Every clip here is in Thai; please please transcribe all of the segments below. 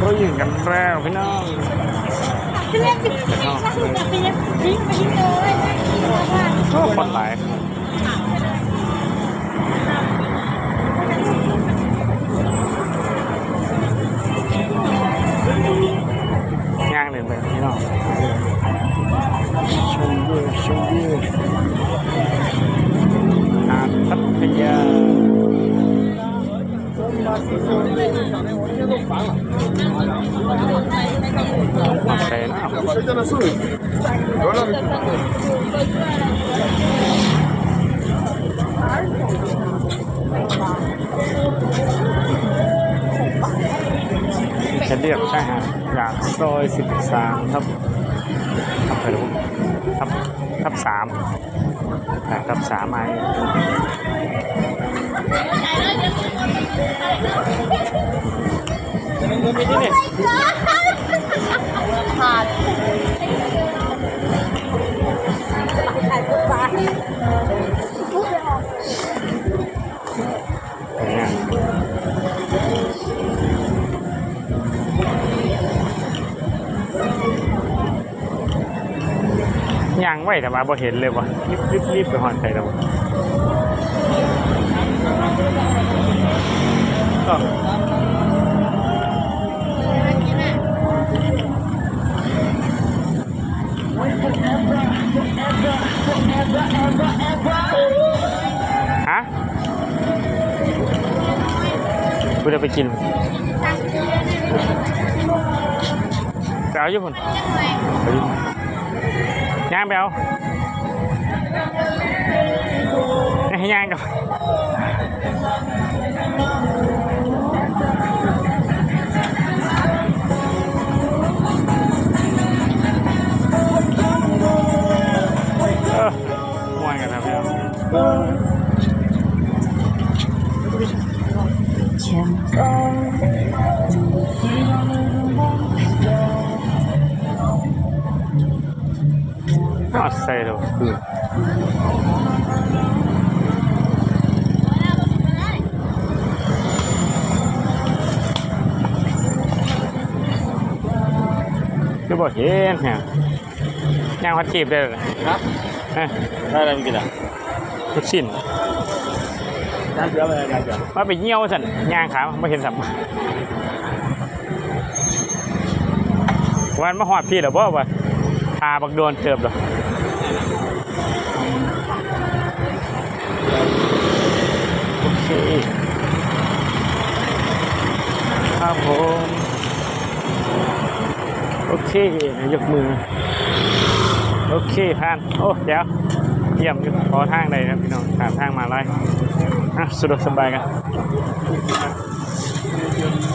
เรายิงกันแล้วพี่น้องเรียกสิไม่ใช่แบปยิงยิงไปยิงเลย่าโอ้คนหลายย่างเลยไปพี่น้องชมวิวชมวิวห จะเรียกใช่ฮะจากซอยสิบสามทับทับไหร่วะทับทับสามทับสามไอนี่นี่ขาด ยังไว้แต่ว่าบ่เห็นเลยวะรีบรีบรีบไปหอนใส่แล้ววะก็ฮะกูจะไปกินจะเอาอยู่พุ่นเอาอยู่ ย่างไปเอาให้ ดูคือคือบอกเห็นเนี่ยย่างวัดจีบได้เลยครับฮะได้อะไรมากินอะทุกชิ้นน้ำเสืออะไรน้ำเสือมาไปเยี่ยวสันย่างขาไม่เห็นสับวันมาหอดพี่เหรอบ่วะตาบักโดนเติบเหรอ โอเคครับผมโอเคยกมือ โอเคผ่านโอ้เดี๋ยวเยี่ยมอยู่ขอทางใดครับพี่น้องถามทางมาไล่อะสะดวกสบายกัน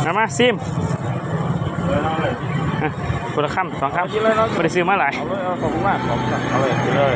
มามาซิมเลยน้องเลยอะคนละคำสองคำกินเลยน้องไม่ได้ซื้อมาหลายเอาเลยเอาขอบคุณมากขอบคุณเอาเลยเลย